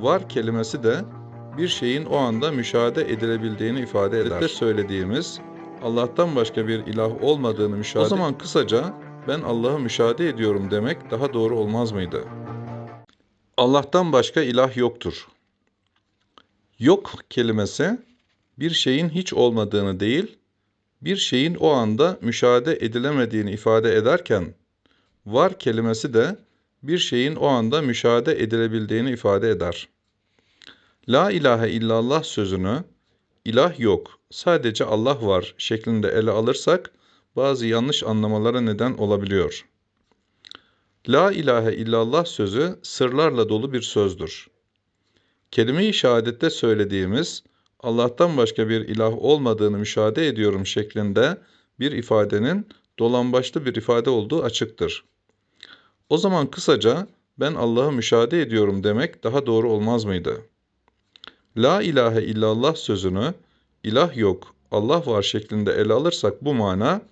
Var kelimesi de bir şeyin o anda müşahede edilebildiğini ifade eder. Ayette söylediğimiz Allah'tan başka bir ilah olmadığını müşahede O zaman kısaca ben Allah'ı müşahede ediyorum demek daha doğru olmaz mıydı? Allah'tan başka ilah yoktur. Yok kelimesi bir şeyin hiç olmadığını değil, bir şeyin o anda müşahede edilemediğini ifade ederken, var kelimesi de bir şeyin o anda müşahede edilebildiğini ifade eder. La ilahe illallah sözünü ilah yok, sadece Allah var şeklinde ele alırsak bazı yanlış anlamalara neden olabiliyor. La ilahe illallah sözü sırlarla dolu bir sözdür. Kelime-i şehadette söylediğimiz Allah'tan başka bir ilah olmadığını müşahede ediyorum şeklinde bir ifadenin dolambaçlı bir ifade olduğu açıktır. O zaman kısaca ben Allah'ı müşahede ediyorum demek daha doğru olmaz mıydı? La ilahe illallah sözünü ilah yok, Allah var şeklinde ele alırsak bu mana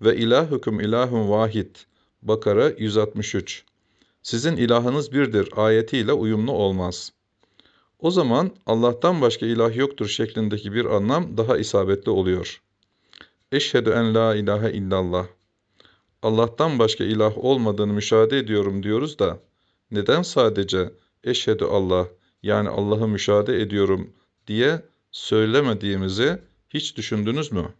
ve ilahukum ilahun vahid Bakara 163 Sizin ilahınız birdir ayetiyle uyumlu olmaz. O zaman Allah'tan başka ilah yoktur şeklindeki bir anlam daha isabetli oluyor. Eşhedü en la ilahe illallah. Allah'tan başka ilah olmadığını müşahede ediyorum diyoruz da neden sadece eşhedü Allah yani Allah'ı müşahede ediyorum diye söylemediğimizi hiç düşündünüz mü?